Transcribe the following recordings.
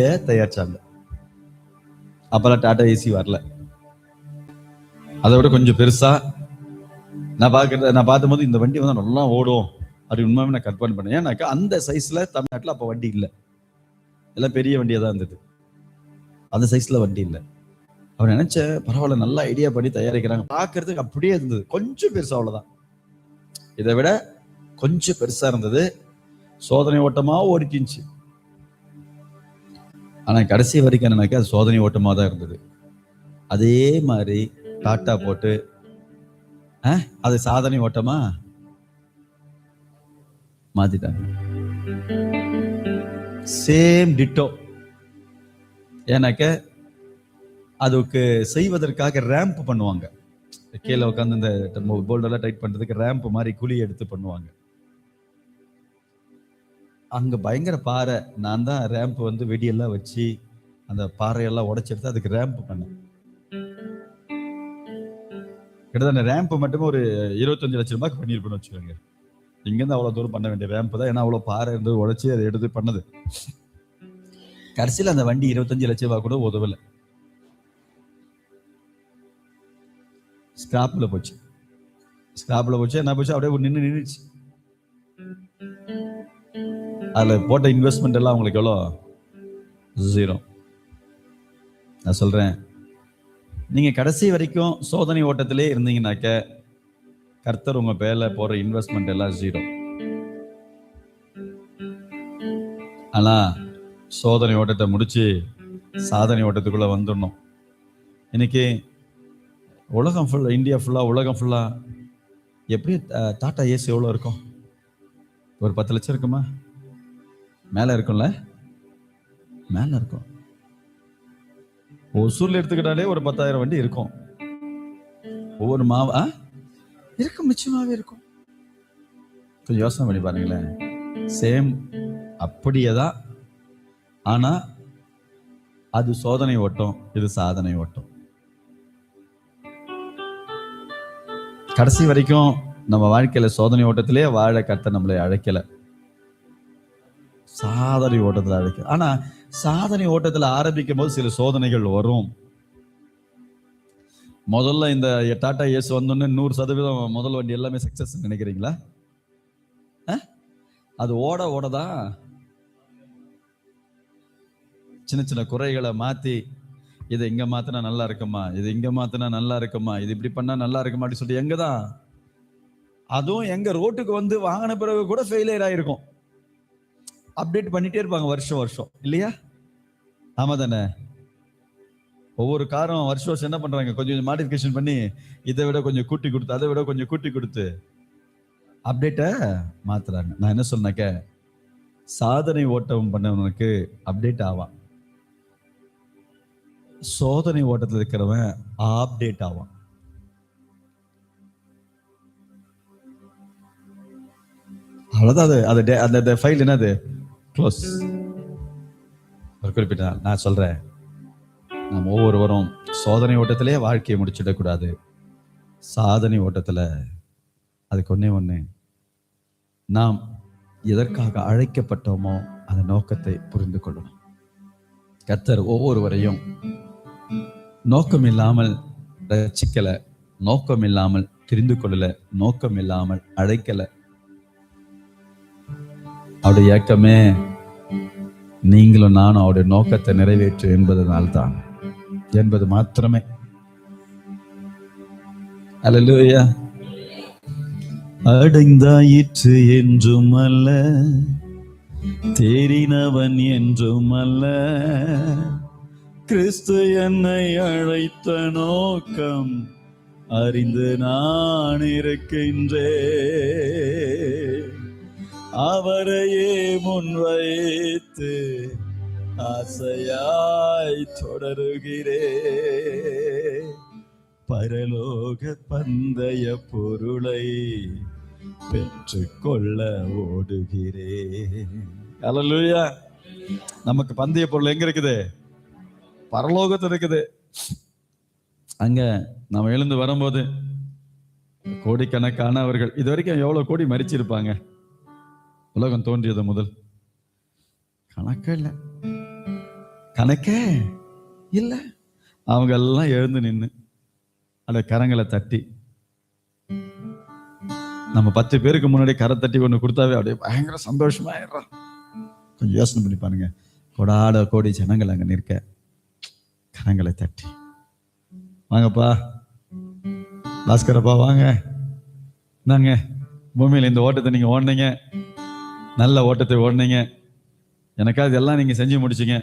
ஏ தயாரிச்சாங்க. அப்பெல்லாம் டாடா ஏசி வரல. அதை விட கொஞ்சம் பெருசா. நான் பார்க்கறத நான் பார்த்தபோது இந்த வண்டி வந்து நல்லா ஓடும். அப்படி உண்மையாக நான் கற்பனை பண்ணேன். ஏன்னாக்கா அந்த சைஸ்ல தமிழ்நாட்டில் அப்போ வண்டி இல்லை. எல்லாம் பெரிய வண்டியாக தான் இருந்தது. அந்த சைஸ்ல வண்டி இல்லை. அவன் நினைச்ச பரவாயில்ல நல்ல ஐடியா பண்ணி தயாரிக்கிறாங்க. பார்க்கறதுக்கு அப்படியே இருந்தது. கொஞ்சம் பெருசா அவ்வளோதான் இதை விட கொஞ்சம் பெருசா இருந்தது. சோதனை ஓட்டமாக ஓடிட்டு ஆனால் கடைசி வரைக்கும் எனக்கு அது சோதனை ஓட்டமாக தான் இருந்தது. அதே மாதிரி டாட்டா போட்டு அது சாதனை ஓட்டமா? மாத்திட்டாங்க. சேம் டிட்டோ ஏன்னாக்க அதுக்கு செய்வதற்காக ரேம்ப் பண்ணுவாங்க. கீழே உட்காந்து இந்த போல்டெல்லாம் டைட் பண்ணுறதுக்கு ரேம்ப் மாதிரி குழி எடுத்து பண்ணுவாங்க. அங்க பயங்கர பாறை. நான் தான் ரேம்ப் வந்து வெடியெல்லாம் வச்சு அந்த பாறையெல்லாம் உடைச்சு எடுத்து அதுக்கு ரேம்ப் பண்ணேன். கிட்டத்தட்ட ரேம்ப் மட்டுமே ஒரு இருபத்தஞ்சு லட்சம் ரூபாய்க்கு பண்ணியிருப்பேன்னு வச்சுக்கோங்க. இங்கேருந்து அவ்வளோ தூரம் பண்ண வேண்டிய ரேம்ப் தான். ஏன்னா அவ்வளோ பாறை இருந்து உடைச்சி அதை எடுத்து பண்ணது. கடைசியில் அந்த வண்டி இருபத்தஞ்சு லட்சம் ரூபாய் கூட உதவலை. ஸ்கிராப்ல போச்சு. ஸ்கிராப்ல போச்சு என்ன போச்சு? அப்படியே நின்று நின்றுச்சு அதில் போட்ட இன்வெஸ்ட்மெண்ட் எல்லாம் உங்களுக்கு எவ்வளோ? ஜீரோ நான் சொல்கிறேன் நீங்கள் கடைசி வரைக்கும் சோதனை ஓட்டத்திலே இருந்தீங்கனாக்க கர்த்தர் உங்கள் பேரில் போடுற இன்வெஸ்ட்மெண்ட் எல்லாம் ஜீரோ ஆனால் சோதனை ஓட்டத்தை முடித்து சாதனை ஓட்டத்துக்குள்ளே வந்துடணும். இன்னைக்கு உலகம் ஃபுல்லாக இந்தியா ஃபுல்லாக உலகம் ஃபுல்லாக எப்படி டாட்டா ஏசி எவ்வளோ இருக்கும்? ஒரு பத்து லட்சம் இருக்குமா? மேலே இருக்கும்ல? மேலே இருக்கும். ஒசூர்ல எடுத்துக்கிட்டாலே ஒரு பத்தாயிரம் வண்டி இருக்கும். ஒவ்வொரு மாவ ஆ? இருக்கும் நிச்சயமாவே இருக்கும். கொஞ்சம் யோசனை பண்ணி பாருங்களேன். சேம் அப்படியே தான் ஆனால் அது சோதனை ஓட்டம் இது சாதனை ஓட்டம். கடைசி வரைக்கும் நம்ம வாழ்க்கையில சோதனை ஓட்டத்திலே வாழ கத்த நம்மளை அழைக்கல. சாதனை ஓட்டத்தில் அழைக்க. ஆனா சாதனை ஓட்டத்தில் ஆரம்பிக்கும் போது சில சோதனைகள் வரும். முதல்ல இந்த டாடா ஏஸ் வந்தோடனே நூறு சதவீதம் முதல் வண்டி எல்லாமே சக்சஸ் நினைக்கிறீங்களா? அது ஓட ஓடதான் சின்ன சின்ன குறைகளை மாற்றி இதை இங்கே மாற்றினா நல்லா இருக்குமா? இது இங்கே மாற்றினா நல்லா இருக்குமா? இது இப்படி பண்ணால் நல்லா இருக்குமா? அப்படின்னு சொல்லிட்டு எங்கதான்? அதுவும் எங்கள் ரோட்டுக்கு வந்து வாங்கின பிறகு கூட ஃபெயிலியர் ஆகிருக்கும் அப்டேட் பண்ணிட்டே இருப்பாங்க வருஷம் வருஷம். இல்லையா? ஆமா தானே? ஒவ்வொரு காரம் வருஷம் வருஷம் என்ன பண்றாங்க? கொஞ்சம் கொஞ்சம் மாடிஃபிகேஷன் பண்ணி இதை விட கொஞ்சம் கூட்டி கொடுத்து அதை விட கொஞ்சம் கூட்டி கொடுத்து. அப்டேட்டை மாத்துறாங்க. நான் என்ன சொன்னாக்க சாதனை ஓட்டம் பண்ணவனுக்கு அப்டேட் ஆவான். சோதனை ஓட்டத்தில் இருக்கிறவன் அப்டேட் ஆவான். அவ்வளோதான் அது. அது டே- அந்த ஃபைல் என்னது? க்ளோஸ் ஒரு குறிப்பிட்ட நாள். நான் சொல்கிறேன் நம்ம ஒவ்வொருவரும் சோதனை ஓட்டத்திலே வாழ்க்கையை முடிச்சிடக்கூடாது. சாதனை ஓட்டத்தில் அதுக்கு ஒன்றே ஒன்று நாம் எதற்காக அழைக்கப்பட்டோமோ அந்த நோக்கத்தை புரிந்து கொள்ளணும். கர்த்தர் ஒவ்வொருவரையும் நோக்கம் இல்லாமல் ரசிக்கலை நோக்கம் இல்லாமல் தெரிந்து கொள்ளல நோக்கம் இல்லாமல் அழைக்கலை அவருடைய ஏக்கமே நீங்களும் நானும் அவருடைய நோக்கத்தை நிறைவேற்று என்பதனால்தான். என்பது மாத்திரமே. அலலூயா அடைந்தாயிற்று என்றும் அல்ல தேறினவன் என்றும் அல்ல கிறிஸ்து என்னை அழைத்த நோக்கம் அறிந்து நான் இருக்கின்றேன். அவரையே முன்வைத்து ஆசையாய் தொடருகிறே. பரலோக பந்தய பொருளை பெற்றுக்கொள்ள ஓடுகிறே. அலலுயா நமக்கு பந்தய பொருள் எங்க இருக்குது? பரலோகத்தில் இருக்குது. அங்க நம்ம எழுந்து வரும்போது கோடிக்கணக்கானவர்கள் இது வரைக்கும் எவ்வளவு கோடி மறிச்சிருப்பாங்க. உலகம் தோன்றியது முதல். கணக்கே இல்லை. கணக்கே இல்லை. அவங்க எல்லாம் எழுந்து நின்று அந்த கரங்களை தட்டி. நம்ம பத்து பேருக்கு முன்னாடி கரை தட்டி ஒன்று கொடுத்தாவே அப்படியே பயங்கர சந்தோஷமாயிடுறான் கொஞ்சம் யோசனை பண்ணி பாருங்க. கொடாட கோடி ஜனங்கள் அங்கே நிற்க. கரங்களை தட்டி. வாங்கப்பா. பாஸ்கரப்பா வாங்க. இந்தாங்க. பூமியில் இந்த ஓட்டத்தை நீங்கள் ஓடினீங்க. நல்ல ஓட்டத்தை ஓடினீங்க. எனக்காக எல்லாம் நீங்கள் செஞ்சு முடிச்சிங்க.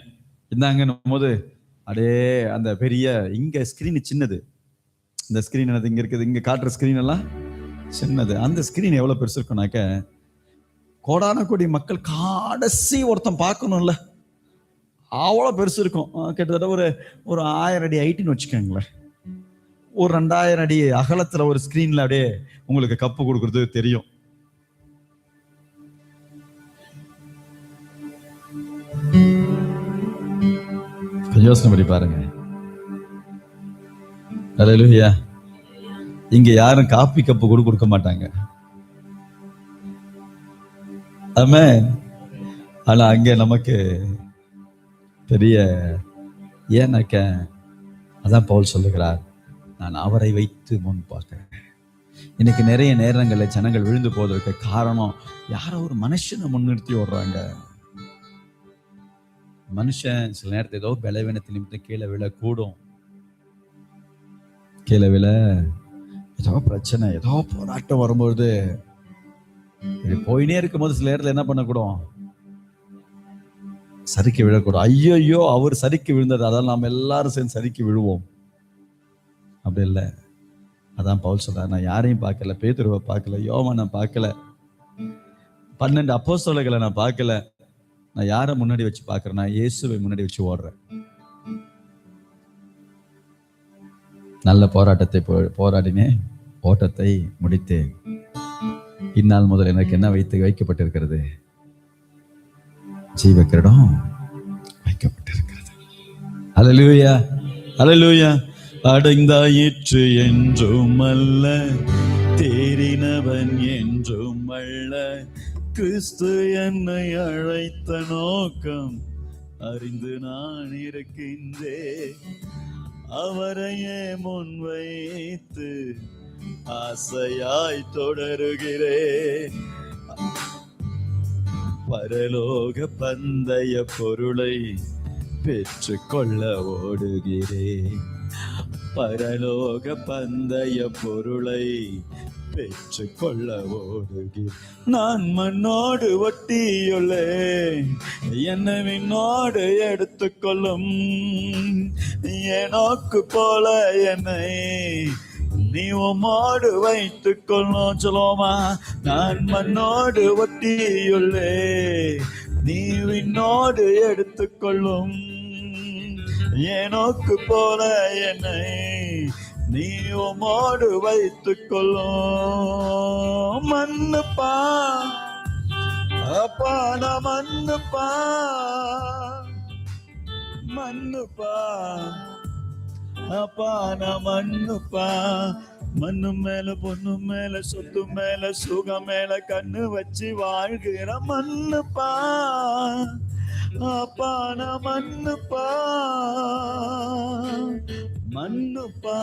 இந்தாங்கன்னும் போது அப்படியே அந்த பெரிய இங்கே ஸ்க்ரீனு சின்னது. இந்த ஸ்க்ரீன் என்னது இங்கே இருக்குது இங்கே காட்டுற ஸ்க்ரீன் எல்லாம் சின்னது. அந்த ஸ்க்ரீன் எவ்வளோ பெருசு இருக்கும்னாக்க கோடான கோடி மக்கள் கடைசி ஒருத்தன் பார்க்கணும்ல. அவ்வளோ பெருசு இருக்கும். கிட்டத்தட்ட ஒரு ஒரு ஆயிரம் அடி ஹைட்டுன்னு வச்சுக்கோங்களேன். ஒரு ரெண்டாயிரம் அடி அகலத்தில் ஒரு ஸ்க்ரீனில் அப்படியே உங்களுக்கு கப்பு கொடுக்குறது தெரியும். யோசனை பண்ணி பாருங்க. அல்லேலூயா இங்க யாரும் காப்பி கப்பு கூட கொடுக்க மாட்டாங்க. ஆமே ஆனா அங்க நமக்கு பெரிய ஏன்னாக்க அதான் பவுல் சொல்லுகிறார் நான் அவரை வைத்து முன் பார்க்கிறேன் இன்னைக்கு நிறைய நேரங்களில் ஜனங்கள் விழுந்து போவதற்கு காரணம் யாரோ ஒரு மனுஷனை முன்னிறுத்தி ஓடுறாங்க. மனுஷன் சில நேரத்தில் ஏதோ பலவீனத்தை நிமித்தம் கீழே விழ கூடும். கீழே விழ ஏதோ பிரச்சனை ஏதோ போராட்டம் வரும்பொழுது போயினே இருக்கும்போது சில நேரத்தில் என்ன பண்ணக்கூடும்? சறுக்கி விழக்கூடும். ஐயோ ஐயோ அவர் சறுக்கி விழுந்தது. அதான் நாம் எல்லாரும் சேர்ந்து சறுக்கி விழுவோம். அப்படி இல்லை. அதான் பவுல் சொல்றார் நான் யாரையும் பார்க்கல பேத்துருவை பார்க்கல யோமா நான் பார்க்கல பன்னெண்டு அப்போஸ்தலர்களை நான் பார்க்கல நான் யாரை முன்னாடி வச்சு பார்க்கறேன் நான் இயேசுவை முன்னாடி வச்சு ஓடுறேன். நல்ல போராட்டத்தை போ- போராடினேன் ஓட்டத்தை முடித்தேன். இந்நாள் முதல் எனக்கு என்ன வைத்து வைக்கப்பட்டிருக்கிறது? ஜீவக்கிரடம் வைக்கப்பட்டிருக்கிறது. அலலூயா அலலூயா அடைந்தாயிற்று என்றும் அல்ல தேறினவன் என்றும் அல்ல. கிறிஸ்து என்னை அழைத்த நோக்கம் அறிந்து நான் இருக்கின்றேன். அவரையே முன்வைத்து ஆசையாய் தொடருகிறேன். பரலோக பந்தய பொருளை பெற்றுக்கொள்ள ஓடுகிறேன். பரலோக பந்தய பொருளை பெற்றுக்கொள்ள ஓடுகி நான் மண்ணோடு ஒட்டியுள்ளே என்னை விண்ணோடு எடுத்துக்கொள்ளும். ஏனோக்கு போல என்னை நீ உம்மோடு வைத்துக் கொள்ளும் சொல்லுவோமா? நான் மண்ணோடு ஒட்டியுள்ளே நீ விண்ணோடு எடுத்துக்கொள்ளும். ஏனோக்கு போல என்னை நீ உம்மோடு வைத்துக் கொள்ளும். மண்ணுப்பா அப்பா நான் மண்ணுப்பா மண்ணுப்பா அப்பா நான் மண்ணுப்பா மண்ணு மேல பொண்ணு மேல சொத்து மேல சுகம் மேல கண்ணு வச்சு வாழ்கிற மண்ணுப்பா அப்பா நான் மண்ணுப்பா மண்ணுப்பா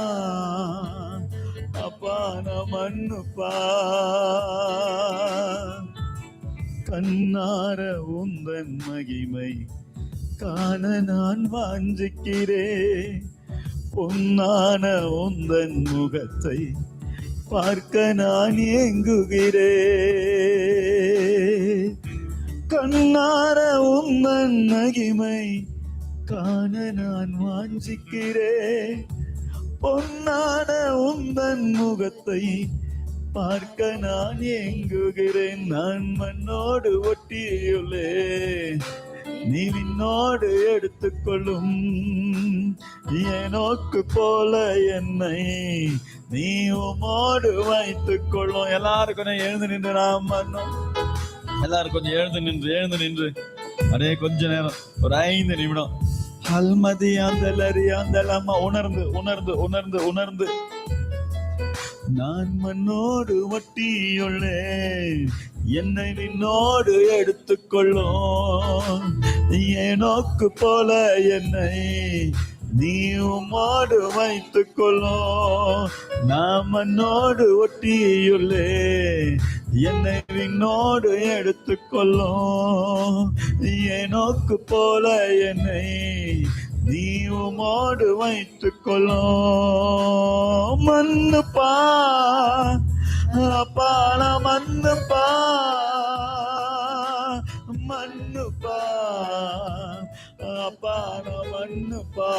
அப்பா நான் மண்ணுப்பா கண்ணார உந்தன் மகிமை காண நான் வாஞ்சிக்கிறேன். பொன்னான உந்தன் முகத்தை பார்க்க நான் ஏங்குகிறே கண்ணார உந்தன் மகிமை காண நான் வாஞ்சிக்கிறேன். பொன்னான உந்தன் முகத்தை பார்க்க நான் ஏங்குகிறேன். நான் மண்ணோடு ஒட்டியுள்ளே நீ விண்ணோடு எடுத்துக்கொள்ளும். ஏனோக்கு போல என்னை நீ உமோடு வைத்துக் கொள்ளும் எல்லாருக்கும் எழுந்து நின்று நாம் மன்னோம் எல்லாரும் கொஞ்சம் எழுந்து நின்று எழுந்து நின்று. அடே கொஞ்ச நேரம் ஒரு ஐந்து நிமிடம். அல்மதி அந்த லரி அம்மா உணர்ந்து உணர்ந்து உணர்ந்து உணர்ந்து. நான் மண்ணோடு ஒட்டியுள்ளேன் என்னை நின்னோடு எடுத்துக்கொள்ளும். ஏனோக்கு போல என்னை நீ உம்மோடு வைத்துக் கொள்ளும் நான் மண்ணோடு ஒட்டியுள்ளே என்னை விண்ணோடு எடுத்துக்கொள்ளும். நோக்கு போல என்னை நீ உமோடு வைத்துக் கொள்ளும் மண்ணு பா பால மண்ணு பா மண்ணு பா பான மண்ணு பா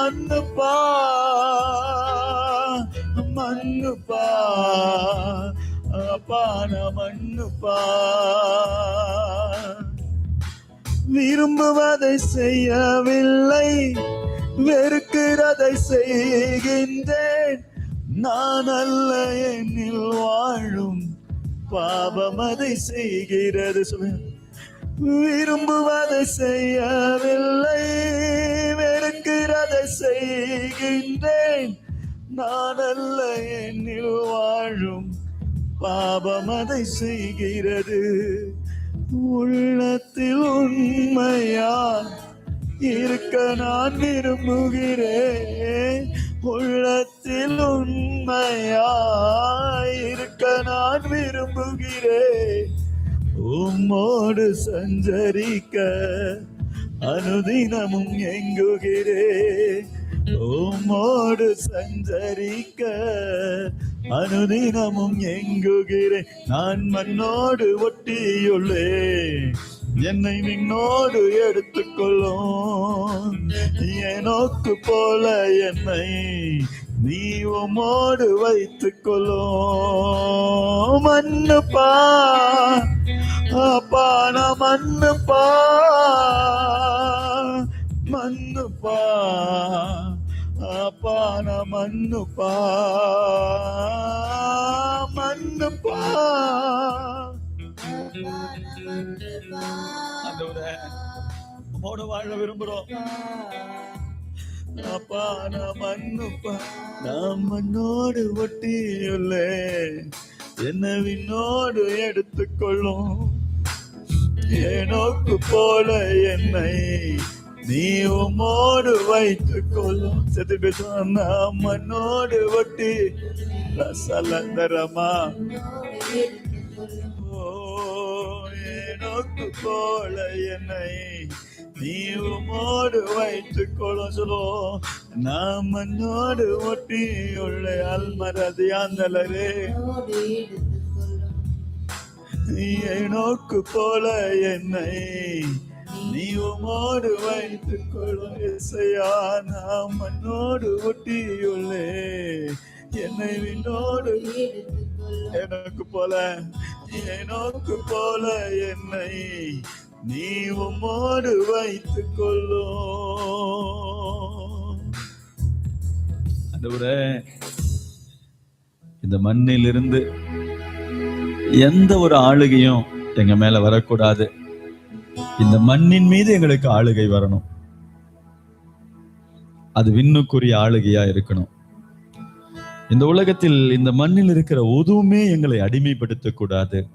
பான மண்ணு பா மண்ணு பா பான மண்ணு பா. விரும்புவதை செய்யவில்லை வெறுக்கிறதை செய்கின்றேன். நான் அல்ல என்னில் வாழும் பாவம் அதை செய்கிறது. சொல்லுங்க. விரும்புவதை செய்யவில்லை. வெறுக்கிறதை செய்கின்றேன். நான் அல்ல என்னில் வாழும் பாபம் அதை செய்கிறது. உள்ளத்தில் உண்மையா இருக்க நான் விரும்புகிறேன். உள்ளத்தில் உண்மையா இருக்க நான் விரும்புகிறேன். உம்மோடு சஞ்சரிக்க அனுதினமும் எங்குகிறே? உம்மோடு சஞ்சரிக்க அனுதினமும் எங்குகிறே? நான் மண்ணோடு ஒட்டியுள்ளே என்னை விண்ணோடு எடுத்துக்கொள்ளும். நோக்கு போல என்னை நீ உமோடு வைத்துக்கொள்ளும். மண்ணுப்பா மண்ணு பா பான மண்ணு பா மண்ணு பா பான மண்ணு பா மண்ணு பா ஆண்டவரே, உம்மோடு வாழ விரும்புறோம். அப்பா நான் மண்ணுப்பா. நான் மண்ணோடு ஒட்டியுள்ளே என்ன விண்ணோடு எடுத்துக்கொள்ளும். ஏனோக்கு போல என்னை நீ உமோடு வைத்து கொள்ளும் செத்து பேசுவான் மண்ணோடு ஒட்டி ரசலந்தரமா? ஏனோக்கு போல என்னை நீ உமோடு வைத்து கொள்ளும் சொல்லுவோம் நான் மண்ணோடு ஒட்டி உள்ள அல்மரதியாந்தலரே. நீயை நோக்கு போல என்னை. நீ உமோடு வைத்துக் கொள்ளும் நாம் மண்ணோடு ஒட்டியுள்ளே. என்னை விண்ணோடு எனக்கு போல. நீயை நோக்கு போல என்னை. நீ உமோடு வைத்துக் கொள்ளோ ஆண்டவரே இந்த மண்ணிலிருந்து எந்த ஒரு ஆளுகையும் எங்க மேல வரக்கூடாது. இந்த மண்ணின் மீது எங்களுக்கு ஆளுகை வரணும். அது விண்ணுக்குரிய ஆளுகையா இருக்கணும். இந்த உலகத்தில் இந்த மண்ணில் இருக்கிற எதுவுமே எங்களை அடிமைப்படுத்த கூடாது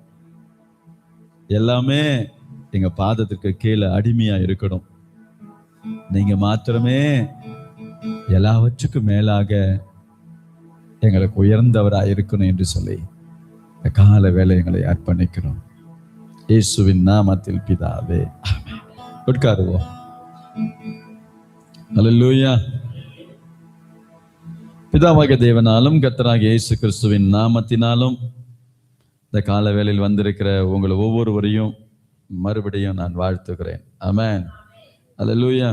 எல்லாமே எங்க பாதத்துக்கு கீழே அடிமையா இருக்கணும். நீங்க மாத்திரமே எல்லாவற்றுக்கும் மேலாக எங்களுக்கு உயர்ந்தவராக இருக்கணும் என்று சொல்லி இந்த கால வேலை எங்களை அர்ப்பணிக்கிறோம். இயேசுவின் நாமத்தில் பிதாவே. உட்காருவோம். அல்லூயா பிதாவாக தேவனாலும் கத்தராக இயேசு கிறிஸ்துவின் நாமத்தினாலும் இந்த கால வேளையில் வந்திருக்கிற உங்களை ஒவ்வொருவரையும் மறுபடியும் நான் வாழ்த்துகிறேன். அமேன் அல்லேலூயா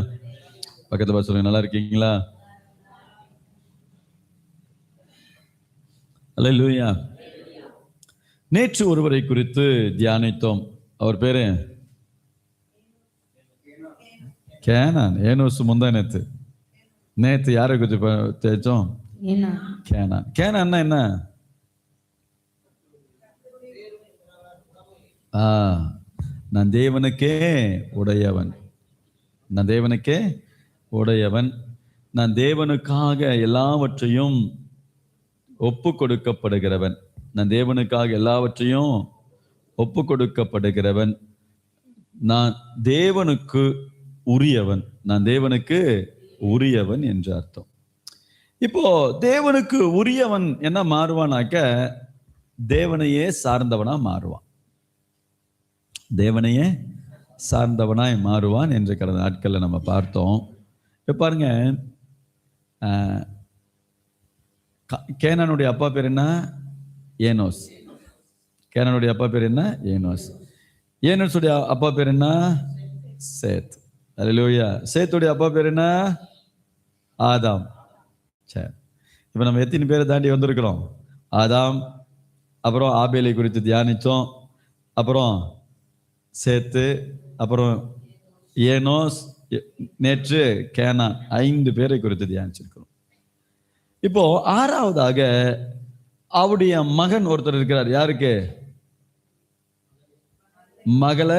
பக்கத்துல பார்த்து சொல்லுங்க நல்லா இருக்கீங்களா? அல்லேலூயா நேற்று ஒருவரை குறித்து தியானித்தோம். அவர் பேரு? கேனான். ஏனோசு முந்தா நேத்து. நேத்து யாரை குறித்து தேய்ச்சோம் கேனான். கேனான்னா என்ன? ஆ நான் தேவனுக்கே உடையவன். நான் தேவனுக்கே உடையவன். நான் தேவனுக்காக எல்லாவற்றையும் ஒப்பு கொடுக்கப்படுகிறவன் நான் தேவனுக்காக எல்லாவற்றையும் ஒப்பு கொடுக்கப்படுகிறவன் நான் தேவனுக்கு உரியவன். நான் தேவனுக்கு உரியவன் என்று அர்த்தம். இப்போ தேவனுக்கு உரியவன் என்ன மாறுவானாக்க தேவனையே சார்ந்தவனா மாறுவான். தேவனையே சார்ந்தவனாய் மாறுவான் என்று கடந்த நாட்களில் நம்ம பார்த்தோம். இப்போ பாருங்க ஆஹ், கேனானுடைய அப்பா பேர் என்ன? ஏனோஸ் கேனானுடைய அப்பா பேர் என்ன? ஏனோஸ் ஏனோஸுடைய அப்பா பேர் என்ன? சேத் அல்லேலூயா சேத்துடைய அப்பா பேர் என்ன? ஆதாம் சரி இப்போ நம்ம எத்தனை பேரை தாண்டி வந்திருக்கிறோம்? ஆதாம் அப்புறம் ஆபேலை குறித்து தியானித்தோம் அப்புறம் சேத்து அப்புறம் ஏனோஸ் எ- நேற்று கேனா ஐந்து பேரை குறித்து தியானிச்சிருக்கிறோம். இப்போ ஆறாவதாக அவருடைய மகன் ஒருத்தர் இருக்கிறார். யாருக்கு? மகள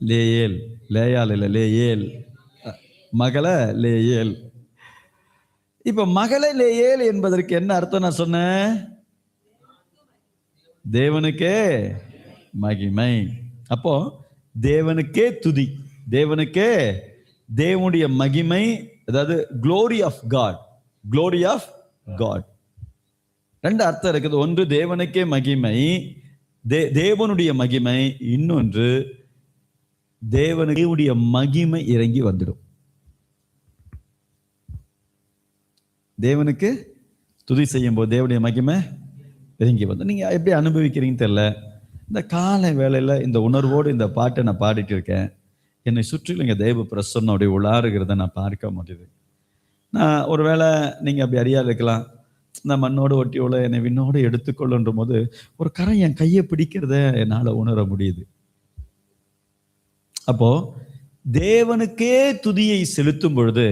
லேயேல். லேயால் இல்லை லேயேல். மகள லேயேல். இப்ப மகள லேயேல் என்பதற்கு என்ன அர்த்தம் நான் சொன்னேன்? தேவனுக்கே மகிமை. அப்போ தேவனுக்கே துதி. தேவனுக்கே தேவனுடைய மகிமை அதாவது glory of God glory of God ரெண்டு அர்த்தம் இருக்குது. ஒன்று தேவனுக்கே மகிமை. தே தேவனுடைய மகிமை. இன்னொன்று தேவனுடைய மகிமை இறங்கி வந்துடும். தேவனுக்கு துதி செய்யும் போது தேவனுடைய மகிமை இறங்கி வந்து நீங்க எப்படி அனுபவிக்கிறீங்கன்னு தெரியல. இந்த காலை வேலையில இந்த உணர்வோடு இந்த பாட்டை நான் பாடிட்டு இருக்கேன். என்னை சுற்றிலும் இங்கே தெய்வ பிரசன்னம் உலாறுகிறத நான் பார்க்க முடியுது. நான் ஒருவேளை நீங்க அப்படி அறியா இருக்கலாம். நான் மண்ணோடு ஒட்டியோட என்னை விண்ணோடு எடுத்துக்கொள்ளுன்ற போது ஒரு கரம் என் கையை பிடிக்கிறத என்னால உணர முடியுது. அப்போ தேவனுக்கே துதியை செலுத்தும் பொழுது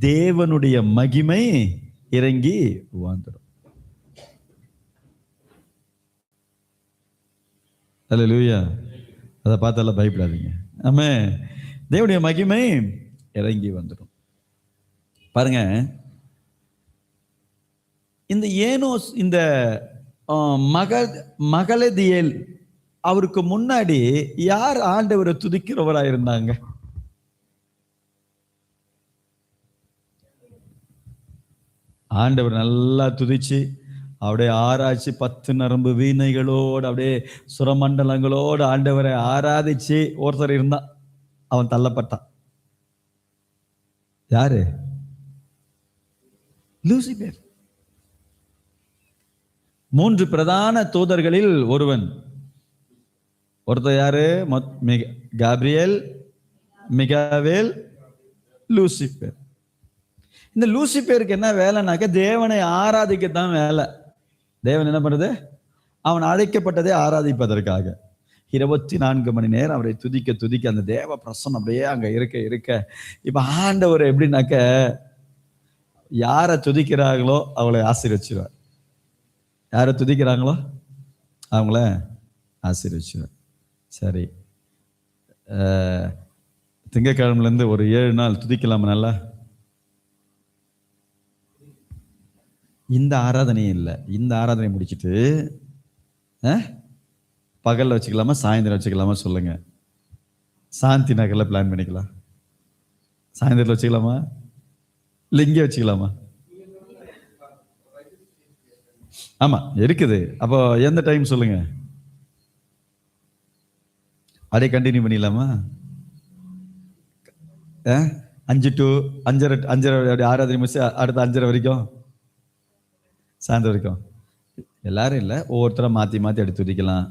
தேவனுடைய மகிமை இறங்கி வாழ்ந்துடும் அல்ல லூயா அதை பார்த்தால பயப்படாதீங்க. ஆமாம் தேவனுடைய மகிமை இறங்கி வந்துடும் பாருங்க இந்த ஏனோஸ் இந்த மக மகளதியல் அவருக்கு முன்னாடி யார் ஆண்டவரை துதிக்கிறவரா இருந்தாங்க ஆண்டவர் நல்லா துதிச்சு அப்படியே ஆராய்ச்சி பத்து நரம்பு வீணைகளோடு அப்படியே சுரமண்டலங்களோடு ஆண்டவரை ஆராதிச்சு ஒருத்தர் இருந்தான் அவன் தள்ளப்பட்டான். யாரு? லூசிபேர். மூன்று பிரதான தூதர்களில் ஒருவன். ஒருத்தர் யாரு? மொத்- மிக- மிகாவேல் லூசிபேர் இந்த லூசிபேருக்கு என்ன வேலைனாக்க தேவனை ஆராதிக்கத்தான் வேலை. தேவன் என்ன பண்ணுறது அவன் அழைக்கப்பட்டதே ஆராதிப்பதற்காக. இருபத்தி நான்கு மணி நேரம் அவரை துதிக்க துதிக்க அந்த தேவ பிரசன்னம் அப்படியே அங்கே இருக்க இருக்க. இப்போ ஆண்டவர் எப்படின்னாக்க யாரை துதிக்கிறார்களோ அவளை ஆசீர்வச்சிருவார். யாரை துதிக்கிறாங்களோ அவங்கள ஆசீர்வச்சிருவார் சரி. அஹ், ஒரு ஏழு நாள் துதிக்கலாமா நல்லா? இந்த ஆராதனையும் இல்லை. இந்த ஆராதனை முடிச்சிட்டு பகலில் வச்சுக்கலாமா சாயந்தரம் வச்சுக்கலாமா சொல்லுங்கள் சாந்தி நகரில் பிளான் பண்ணிக்கலாம். சாயந்தரத்தில் வச்சுக்கலாமா? இல்லை இங்கே வச்சுக்கலாமா? ஆமாம் இருக்குது. அப்போ எந்த டைம் சொல்லுங்க? அப்படியே கண்டினியூ பண்ணிடலாமா? அஞ்சு டு அஞ்சரை அஞ்சரை அப்படி ஆறாவது நிமிஷம் அடுத்த அஞ்சரை வரைக்கும்? சாயந்தரம் வரைக்கும். எல்லாரும் இல்லை ஒவ்வொருத்தரா மாற்றி மாற்றி எடுத்து துதிக்கலாம்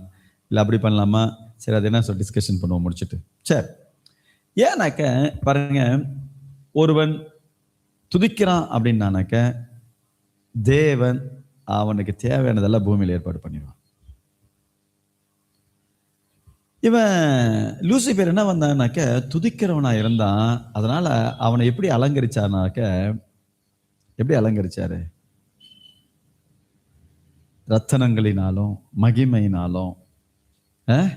இல்லை அப்படி பண்ணலாமா? சரி அது என்ன சொல்லி டிஸ்கஷன் பண்ணுவோம் முடிச்சுட்டு. சரி. ஏன்னாக்க பாருங்க ஒருவன் துதிக்கிறான் அப்படின்னானாக்க தேவன் அவனுக்கு தேவையானதெல்லாம் பூமியில் ஏற்பாடு பண்ணிடுவான். இவன் லூசிபர் என்ன வந்தான்னாக்க துதிக்கிறவனா இருந்தான் அதனால அவனை எப்படி அலங்கரிச்சானாக்க எப்படி அலங்கரிச்சாரு? ரத்தனங்களினாலும் மகிமையினாலும் அஹ்,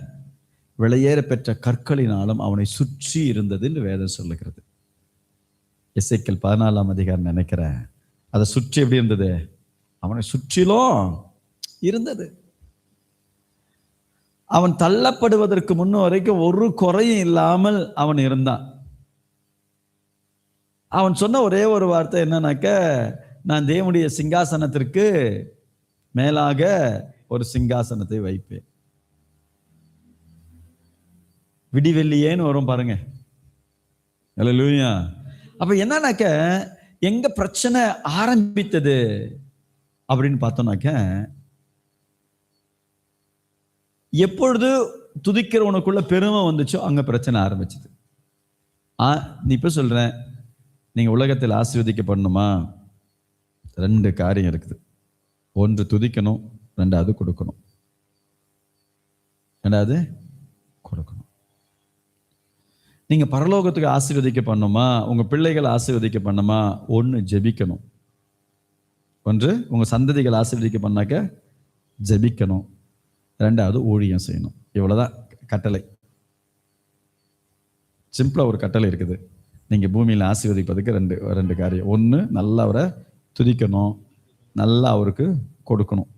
விலையேற பெற்ற கற்களினாலும் அவனை சுற்றி இருந்தது என்று வேதம் சொல்லுகிறது. இசைக்கல் பதினாலாம் அதிகாரம் நினைக்கிறேன். அதை சுற்றி எப்படி இருந்தது? அவனை சுற்றிலும் இருந்தது. அவன் தள்ளப்படுவதற்கு முன்ன வரைக்கும் ஒரு குறையும் இல்லாமல் அவன் இருந்தான். அவன் சொன்ன ஒரே ஒரு வார்த்தை என்னன்னாக்க நான் தேவனுடைய சிங்காசனத்திற்கு மேலாக ஒரு சிங்காசனத்தை வைப்பேன். விடிவெள்ளியேன்னு வரும் பாருங்க. அல்லேலூயா அப்ப என்னன்னாக்க எங்க பிரச்சனை ஆரம்பித்தது? அப்படின்னு பார்த்தோம்னாக்க எப்பொழுது துதிக்கிறவனுக்குள்ள பெருமை வந்துச்சோ அங்கே பிரச்சனை ஆரம்பிச்சது. ஆ நீ இப்போ சொல்கிறேன் நீங்கள் உலகத்தில் ஆசீர்வதிக்கப்படணுமா? ரெண்டு காரியம் இருக்குது. ஒன்று துதிக்கணும் ரெண்டாவது கொடுக்கணும். ரெண்டாவது கொடுக்கணும். நீங்கள் பரலோகத்துக்கு ஆசீர்வதிக்க பண்ணுமா உங்கள் பிள்ளைகளை ஆசீர்வதிக்க பண்ணுமா ஒன்று ஜெபிக்கணும். ஒன்று உங்கள் சந்ததிகள் ஆசீர்வதிக்க பண்ணாக்க ஜெபிக்கணும். ரெண்டாவது ஊழியம் செய்யணும். இவ்வளோதான் கட்டளை. சிம்பிளாக ஒரு கட்டளை இருக்குது. நீங்கள் பூமியில் ஆசீர்வதிப்பதுக்கு ரெண்டு ரெண்டு காரியம். ஒன்று நல்லா அவரை துதிக்கணும். நல்லா அவருக்கு கொடுக்கணும்.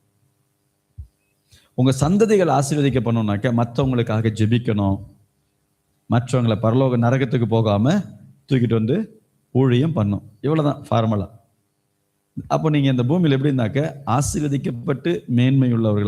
உங்கள் சந்ததிகள் ஆசீர்வதிக்க பண்ணணும்னாக்க மற்றவங்களுக்காக ஜெபிக்கணும். மற்றவங்களை பரலோக நரகத்துக்கு போகாமல் தூக்கிட்டு வந்து ஊழியம் பண்ணும். இவ்வளோதான் ஃபார்மலாக அப்போ நீங்க இந்த பூமியில் எப்படின்னாக்க ஆசீர்வதிக்கப்பட்டு மேன்மை உள்ளவர்கள்